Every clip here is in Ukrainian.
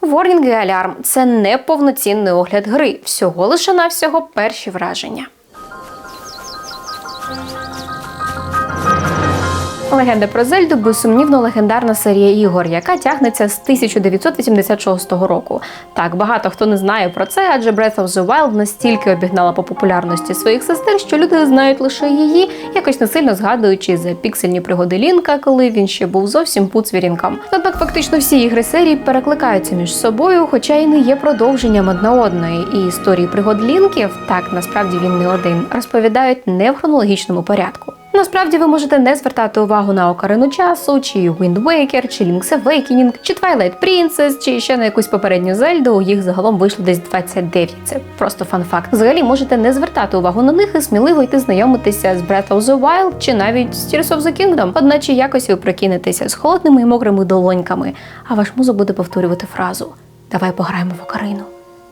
Ворнінг і алярм це не повноцінний огляд гри, всього лише навсього перші враження. Легенда про Зельду безсумнівно легендарна серія ігор, яка тягнеться з 1986 року. Так багато хто не знає про це, адже Breath of the Wild настільки обігнала по популярності своїх сестер, що люди знають лише її, якось не сильно згадуючи за піксельні пригоди Лінка, коли він ще був зовсім пуцвірінком. Однак фактично всі ігри серії перекликаються між собою, хоча й не є продовженням одна одної. І історії пригод Лінків, так насправді він не один, розповідають не в хронологічному порядку. Насправді ви можете не звертати увагу на Окарину часу, чи Wind Waker, чи Link's Awakening, чи Twilight Princess, чи ще на якусь попередню Зельду. Їх загалом вийшло десь 29. Це просто фан-факт. Взагалі можете не звертати увагу на них і сміливо йти знайомитися з Breath of the Wild чи навіть з Tears of the Kingdom. Одначе якось ви прокинетеся з холодними і мокрими долоньками, а ваш мозок буде повторювати фразу: Давай пограємо в Окарину.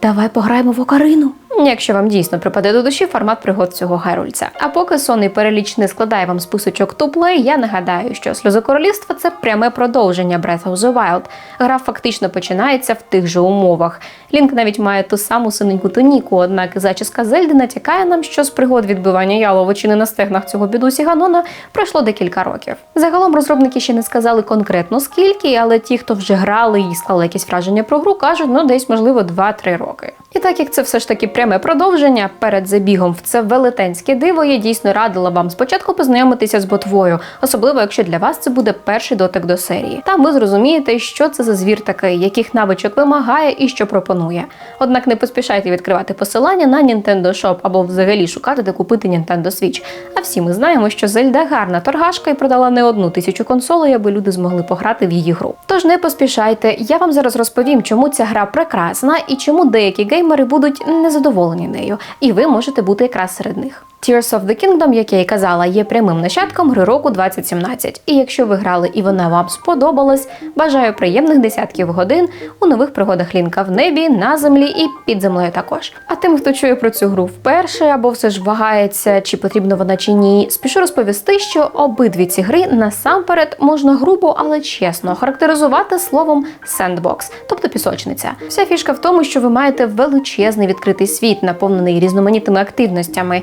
Давай пограємо в Окарину. Якщо вам дійсно припаде до душі формат пригод цього гайрульця. А поки сонний переліч не складає вам списочок play, я нагадаю, що сльоза королівства це пряме продовження Breath of the Wild. Гра фактично починається в тих же умовах. Лінк навіть має ту саму синеньку тоніку, однак зачіска Зельди натякає нам, що з пригод відбивання яловичини на стегнах цього бідусі Ганона пройшло декілька років. Загалом розробники ще не сказали конкретно скільки, але ті, хто вже грали і склали якісь враження про гру, кажуть, ну десь можливо 2-3 роки. І так як це все ж таки пряме продовження перед забігом в це велетенське диво, я дійсно радила вам спочатку познайомитися з ботвою, особливо якщо для вас це буде перший дотик до серії. Там ви зрозумієте, що це за звір такий, яких навичок вимагає і що пропонує. Однак не поспішайте відкривати посилання на Nintendo Shop або взагалі шукати, де купити Nintendo Switch. Всі ми знаємо, що Зельда гарна торгашка і продала не одну тисячу консолей, аби люди змогли пограти в її гру. Тож не поспішайте, я вам зараз розповім, чому ця гра прекрасна і чому деякі геймери будуть незадоволені нею, і ви можете бути якраз серед них. Tears of the Kingdom, як я і казала, є прямим нащадком гри року 2017. І якщо ви грали і вона вам сподобалась, бажаю приємних десятків годин у нових пригодах Лінка в небі, на землі і під землею також. А тим, хто чує про цю гру вперше або все ж вагається, чи потрібна вона чи ні, спішу розповісти, що обидві ці гри насамперед можна грубо, але чесно характеризувати словом sandbox, тобто пісочниця. Вся фішка в тому, що ви маєте величезний відкритий світ, наповнений різноманітними активностями,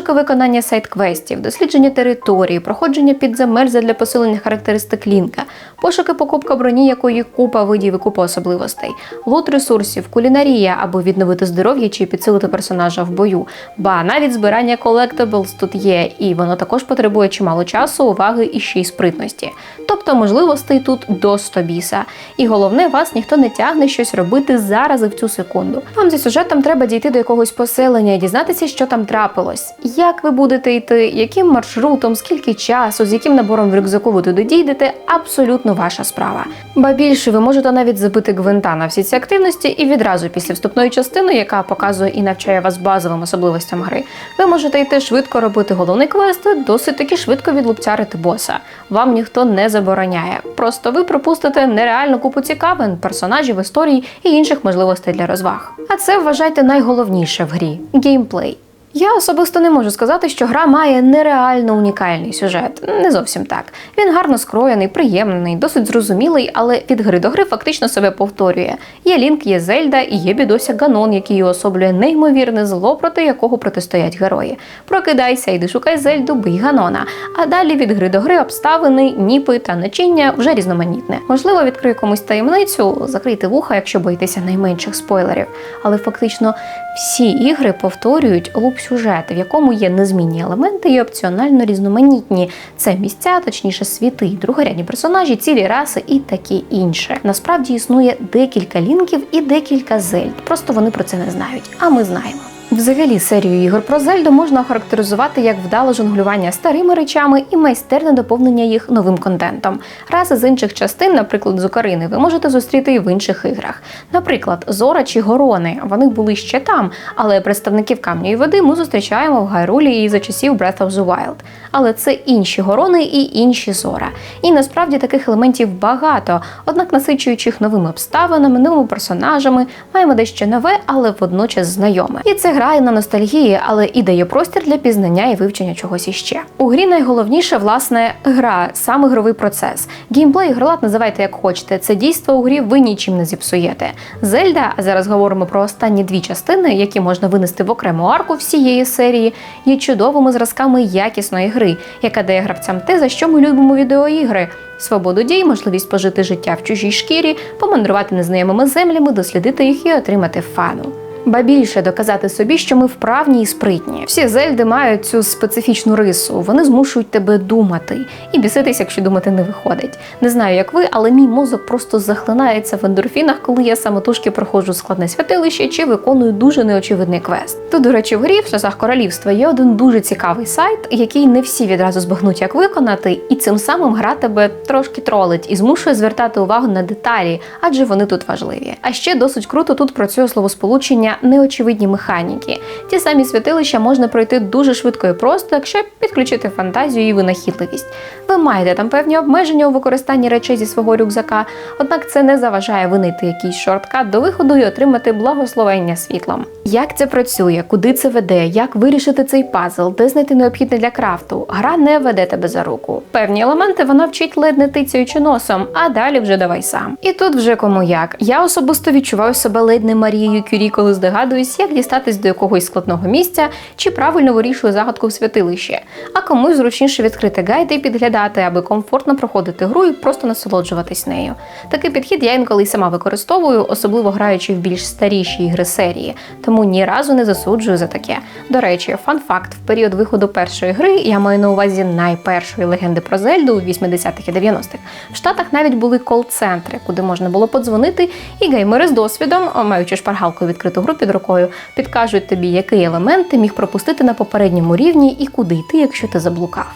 пошуки виконання сайт-квестів, дослідження території, проходження підземель для посилення характеристик лінка, пошуки покупка броні, якої купа видів і купа особливостей, лут ресурсів, кулінарія або відновити здоров'я чи підсилити персонажа в бою. Ба навіть збирання collectibles тут є, і воно також потребує чимало часу, уваги і ще й спритності. Тобто можливостей тут до 100 біса. І головне, вас ніхто не тягне щось робити зараз і в цю секунду. Вам за сюжетом треба дійти до якогось поселення і дізнатися, що там трапилось. Як ви будете йти, яким маршрутом, скільки часу, з яким набором в рюкзаку ви туди дійдете, абсолютно ваша справа. Ба більше ви можете навіть забити гвинта на всі ці активності, і відразу після вступної частини, яка показує і навчає вас базовим особливостям гри, ви можете йти швидко робити головний квест, досить таки швидко відлупцярити боса. Вам ніхто не забороняє. Просто ви пропустите нереальну купу цікавин, персонажів, історій і інших можливостей для розваг. А це вважайте найголовніше в грі геймплей. Я особисто не можу сказати, що гра має нереально унікальний сюжет. Не зовсім так. Він гарно скроєний, приємний, досить зрозумілий, але від гри до гри фактично себе повторює. Є Лінк, є Зельда і є бідося Ганон, який уособлює неймовірне зло, проти якого протистоять герої. Прокидайся, йди шукай Зельду, бий Ганона. А далі від гри до гри обставини, ніпи та начиння вже різноманітне. Можливо, відкрию комусь таємницю, закрийте вуха, якщо боїтеся найменших спойлерів. Але фактично всі ігри повторюють луп сюжету, в якому є незмінні елементи і опціонально різноманітні. Це місця, точніше, світи, другорядні персонажі, цілі раси і таке інше. Насправді існує декілька лінків і декілька зельд. Просто вони про це не знають, а ми знаємо. Взагалі, серію ігор про Зельду можна охарактеризувати як вдале жонглювання старими речами і майстерне доповнення їх новим контентом. Раси з інших частин, наприклад, з Укарини, ви можете зустріти і в інших іграх. Наприклад, Зора чи Горони. Вони були ще там, але представників камню і води ми зустрічаємо в Гайрулі і за часів Breath of the Wild. Але це інші горони і інші Зора. І насправді таких елементів багато, однак насичуючих новими обставинами, новими персонажами, маємо дещо нове, але водночас знайоме. І це грає на ностальгії, але і дає простір для пізнання і вивчення чогось іще. У грі найголовніше власне гра, сам ігровий процес. Геймплей, ігролад називайте як хочете. Це дійство у грі ви нічим не зіпсуєте. Зельда, а зараз говоримо про останні дві частини, які можна винести в окрему арку всієї серії, є чудовими зразками якісної гри, яка дає гравцям те, за що ми любимо відеоігри. Свободу дій, можливість пожити життя в чужій шкірі, помандрувати незнайомими землями, дослідити їх і отримати фану. Ба більше доказати собі, що ми вправні і спритні. Всі зельди мають цю специфічну рису. Вони змушують тебе думати і біситись, якщо думати не виходить. Не знаю, як ви, але мій мозок просто захлинається в ендорфінах, коли я самотужки проходжу складне святилище чи виконую дуже неочевидний квест. Тут, до речі, в грі в часах королівства є один дуже цікавий сайт, який не всі відразу збагнуть, як виконати, і цим самим гра тебе трошки тролить і змушує звертати увагу на деталі, адже вони тут важливі. А ще досить круто тут працює словосполучення неочевидні механіки. Ті самі святилища можна пройти дуже швидко і просто, якщо підключити фантазію і винахідливість. Ви маєте там певні обмеження у використанні речей зі свого рюкзака, однак це не заважає винайти якийсь шорткат до виходу і отримати благословення світлом. Як це працює, куди це веде, як вирішити цей пазл, де знайти необхідне для крафту? Гра не веде тебе за руку. Певні елементи вона вчить ледь не тицяючи носом, а далі вже давай сам. І тут вже кому як. Я особисто відчуваю себе ледь не Марією Кюрі, коли здогадуюсь, як дістатись до якогось складного місця чи правильно вирішую загадку в святилище. А комусь зручніше відкрити гайди і підглядати, аби комфортно проходити гру і просто насолоджуватись нею. Такий підхід я інколи й сама використовую, особливо граючи в більш старіші ігри серії, тому ні разу не засуджую за таке. До речі, фан-факт: в період виходу першої гри я маю на увазі найпершої легенди про Зельду у 80-х і 90-х. В Штатах навіть були кол-центри, куди можна було подзвонити, і геймери з досвідом, маючи шпаргалку відкриту гру під рукою, підкажуть тобі, який елемент ти міг пропустити на попередньому рівні і куди йти, якщо ти заблукав.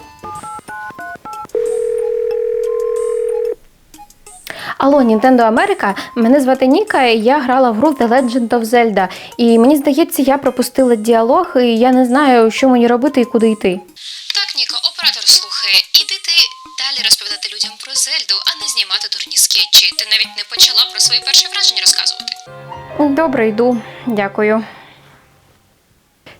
Алло, Nintendo Америка. Мене звати Ніка, і я грала в гру The Legend of Zelda. І мені здається, я пропустила діалог, і я не знаю, що мені робити і куди йти. Так, Ніко, оператор слухає. Іди ти далі розповідати людям про Зельду, а не знімати дурні скетчі. Ти навіть не почала про свої перші враження розказувати. Добре, йду. Дякую.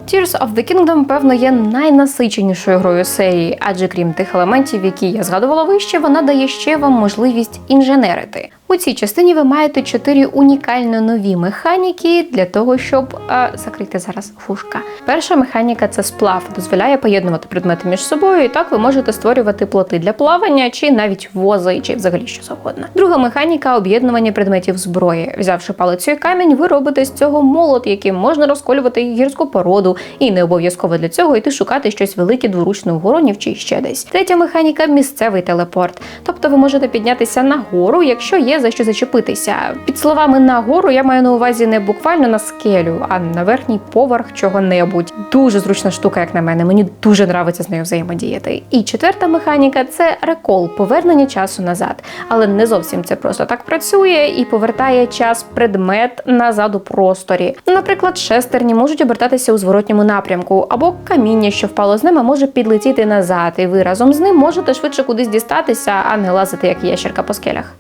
Tears of the Kingdom, певно, є найнасиченішою грою серії, адже крім тих елементів, які я згадувала вище, вона дає ще вам можливість інженерити. У цій частині ви маєте чотири унікально нові механіки для того, щоб а, закрити зараз фушка. Перша механіка це сплав, дозволяє поєднувати предмети між собою, і так ви можете створювати плоти для плавання, чи навіть вози, чи взагалі що завгодно. Друга механіка об'єднування предметів зброї. Взявши палицю і камінь, ви робите з цього молот, яким можна розколювати гірську породу, і не обов'язково для цього йти шукати щось велике дворучне у горонів чи ще десь. Третя механіка місцевий телепорт. Тобто ви можете піднятися на гору, якщо є за що зачепитися. Під словами на гору я маю на увазі не буквально на скелю, а на верхній поверх чого-небудь. Дуже зручна штука, як на мене. Мені дуже нравиться з нею взаємодіяти. І четверта механіка це рекол, повернення часу назад. Але не зовсім це просто так працює і повертає час предмет назад у просторі. Наприклад, шестерні можуть обертатися у зворотньому напрямку, або каміння, що впало з ними, може підлетіти назад, і ви разом з ним можете швидше кудись дістатися, а не лазити як ящерка по скелях.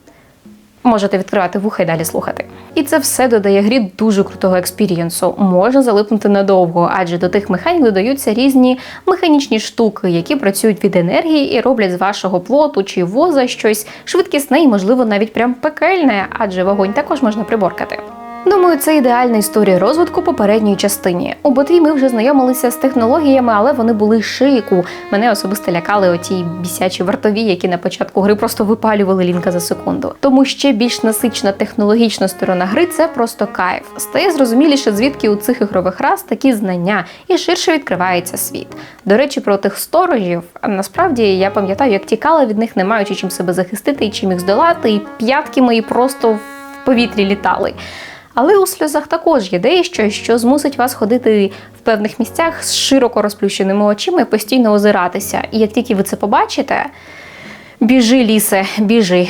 Можете відкривати вуха і далі слухати. І це все додає грі дуже крутого експірієнсу. Можна залипнути надовго, адже до тих механік додаються різні механічні штуки, які працюють від енергії і роблять з вашого плоту чи воза щось швидкісне і, можливо, навіть прям пекельне, адже вогонь також можна приборкати. Думаю, це ідеальна історія розвитку попередньої частині. У ботві ми вже знайомилися з технологіями, але вони були шику. Мене особисто лякали оті бісячі вартові, які на початку гри просто випалювали лінка за секунду. Тому ще більш насична технологічна сторона гри це просто кайф. Стає зрозуміліше, звідки у цих ігрових рас такі знання, і ширше відкривається світ. До речі, про тих сторожів насправді я пам'ятаю, як тікала від них, не маючи чим себе захистити і чим їх здолати, і п'ятки мої просто в повітрі літали. Але у сльозах також є дещо, що змусить вас ходити в певних місцях з широко розплющеними очима і постійно озиратися. І як тільки ви це побачите, біжи, лісе, біжи.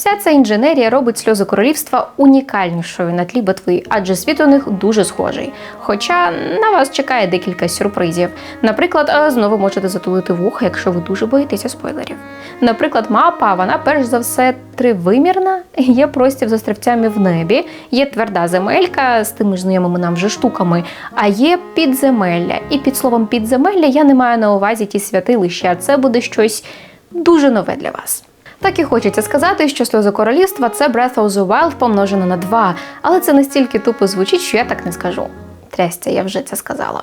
Вся ця інженерія робить сльози королівства унікальнішою на тлі битви, адже світ у них дуже схожий. Хоча на вас чекає декілька сюрпризів. Наприклад, знову можете затулити вуха, якщо ви дуже боїтеся спойлерів. Наприклад, мапа, вона перш за все тривимірна, є простір з острівцями в небі, є тверда земелька з тими ж знайомими нам вже штуками, а є підземелля. І під словом підземелля я не маю на увазі ті святилища, а це буде щось дуже нове для вас. Так і хочеться сказати, що сльози королівства це Breath of the Wild помножено на два, але це настільки тупо звучить, що я так не скажу. Трястя, я вже це сказала.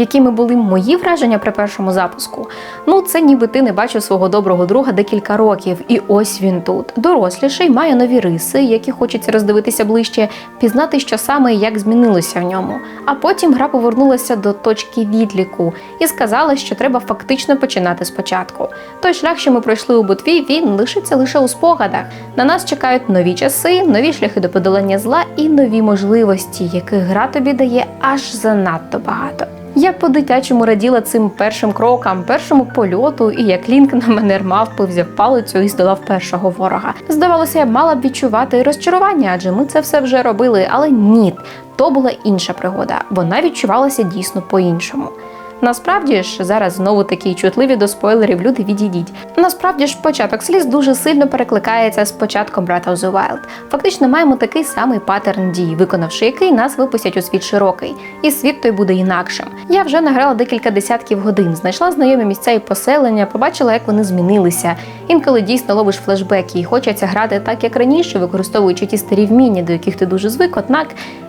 Якими були мої враження при першому запуску? Ну, це ніби ти не бачив свого доброго друга декілька років, і ось він тут. Доросліший, має нові риси, які хочеться роздивитися ближче, пізнати, що саме і як змінилося в ньому. А потім гра повернулася до точки відліку і сказала, що треба фактично починати спочатку. Той шлях, що ми пройшли у битві, він лишиться лише у спогадах. На нас чекають нові часи, нові шляхи до подолання зла і нові можливості, яких гра тобі дає аж занадто багато. Я по-дитячому раділа цим першим крокам, першому польоту, і як Лінк на мене мавпи взяв палицю і здолав першого ворога. Здавалося, я мала б відчувати розчарування, адже ми це все вже робили. Але ні, то була інша пригода. Вона відчувалася дійсно по-іншому. Насправді ж зараз знову такі чутливі до спойлерів люди відійдіть. Насправді ж початок сліз дуже сильно перекликається з початком Breath of the Wild. Фактично маємо такий самий паттерн дій, виконавши який нас випустять у світ широкий, і світ той буде інакшим. Я вже награла декілька десятків годин, знайшла знайомі місця і поселення, побачила, як вони змінилися. Інколи дійсно ловиш флешбеки і хочеться грати так, як раніше, використовуючи ті старі вміння, до яких ти дуже звик. Однак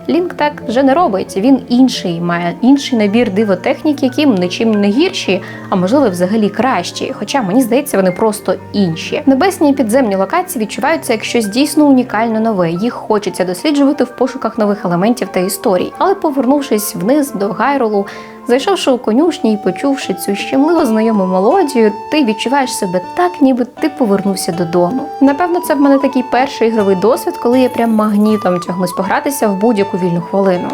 Лінк так вже не робить. Він інший, має інший набір дивотехнік, які нічим не гірші, а можливо, взагалі кращі. Хоча мені здається, вони просто інші. Небесні і підземні локації відчуваються як щось дійсно унікально нове. Їх хочеться досліджувати в пошуках нових елементів та історій. Але повернувшись вниз до Гайролу, Зайшовши у конюшні і почувши цю щемливо знайому мелодію, ти відчуваєш себе так, ніби ти повернувся додому. Напевно, це в мене такий перший ігровий досвід, коли я прям магнітом тягнусь погратися в будь-яку вільну хвилину.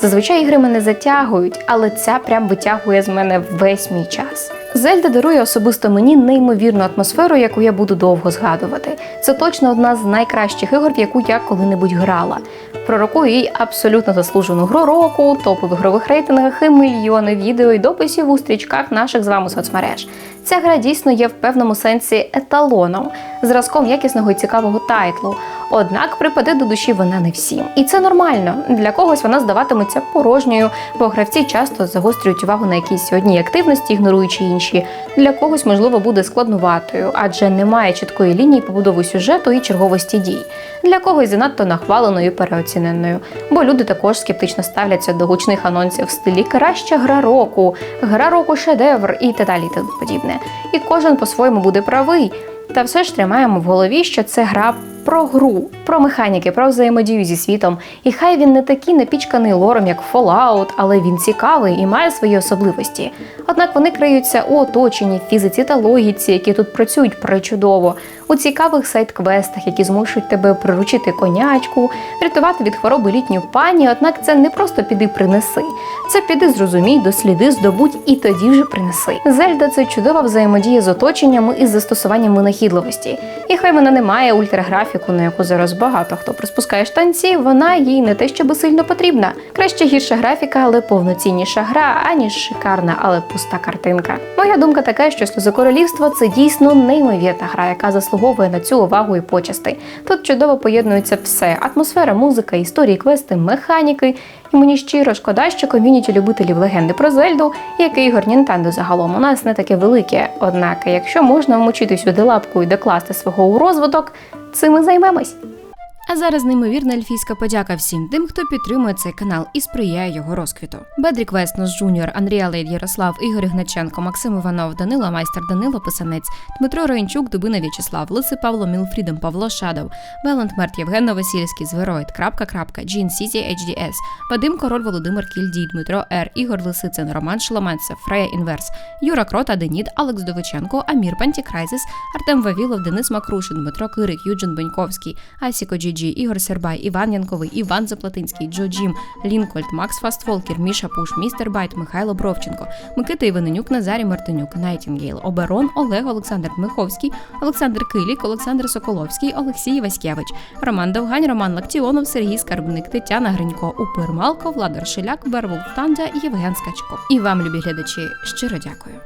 Зазвичай ігри мене затягують, але ця прям витягує з мене весь мій час. Зельда дарує особисто мені неймовірну атмосферу, яку я буду довго згадувати. Це точно одна з найкращих ігор, в яку я коли-небудь грала. Пророкую їй абсолютно заслужену гру року, топи в ігрових рейтингах і мільйони відео і дописів у стрічках наших з вами соцмереж. Ця гра дійсно є в певному сенсі еталоном, зразком якісного і цікавого тайтлу. Однак припаде до душі вона не всім. І це нормально. Для когось вона здаватиметься порожньою, бо гравці часто загострюють увагу на якісь одній активності, ігноруючи інші. Для когось, можливо, буде складнуватою, адже немає чіткої лінії побудови сюжету і черговості дій. Для когось занадто нахваленою і переоціненою, бо люди також скептично ставляться до гучних анонсів в стилі краща гра року, гра року шедевр і так далі і подібне. І кожен по-своєму буде правий. Та все ж тримаємо в голові, що це гра про гру, про механіки, про взаємодію зі світом. І хай він не такий напічканий лором, як Fallout, але він цікавий і має свої особливості. Однак вони криються у оточенні, фізиці та логіці, які тут працюють причудово, у цікавих сайт-квестах, які змушують тебе приручити конячку, врятувати від хвороби літню пані. Однак це не просто піди принеси. Це піди зрозумій, досліди, здобудь і тоді вже принеси. Зельда це чудова взаємодія з оточенням і з застосуванням винахідливості. І хай вона не має ультраграфіку, на яку зараз багато хто приспускає штанці, вона їй не те, щоб сильно потрібна. Краще гірша графіка, але повноцінніша гра, аніж шикарна, але пуста картинка. Моя думка така, що сльози королівства це дійсно неймовірна гра, яка заслуговує на цю увагу і почасти. Тут чудово поєднується все: атмосфера, музика, історії, квести, механіки. І мені щиро шкода, що ком'юніті любителів легенди про Зельду, як і ігор Нінтендо загалом, у нас не таке велике. Однак, якщо можна вмочити сюди лапку і докласти свого у розвиток, цим і займемось. А зараз неймовірна ельфійська подяка всім тим, хто підтримує цей канал і сприяє його розквіту. Бедрік Веснос, Джуніор, Андрія Лейд, Ярослав, Ігор Гначенко, Максим Іванов, Данила Майстер, Данило Писанець, Дмитро Рейнчук, Дубина В'ячеслав, Лиси Павло, Мілфрідом, Павло Шадов, Беланд Мерт, Євген Новосільський, Звероїд, крапка, крапка, Джін Сіті, HDS, Вадим Король, Володимир Кільдій, Дмитро Р, Ігор Лисицин, Роман Шоломанцев, Фрея Інверс, Юра Крота, Денід, Алекс Довиченко, Амір Пантікрайзис, Артем Вавілов, Денис Макрушин, Дмитро Кирик, Юджин Беньковський, Асіко Джі Джі, Ігор Сербай, Іван Янковий, Іван Заплатинський, Джо Джім, Лінкольд, Макс Фастфолкер, Міша Пуш, Містер Байт, Михайло Бровченко, Микита Іваненюк, Назарій Мартинюк, Найтінгейл, Оберон, Олег Олександр Дмиховський, Олександр Килік, Олександр Соколовський, Олексій Васькевич, Роман Довгань, Роман Лактіонов, Сергій Скарбник, Тетяна Гринько, Упир Малко, Владар Шиляк, Вервулф Тандя, Євген Скачко. І вам, любі глядачі, щиро дякую.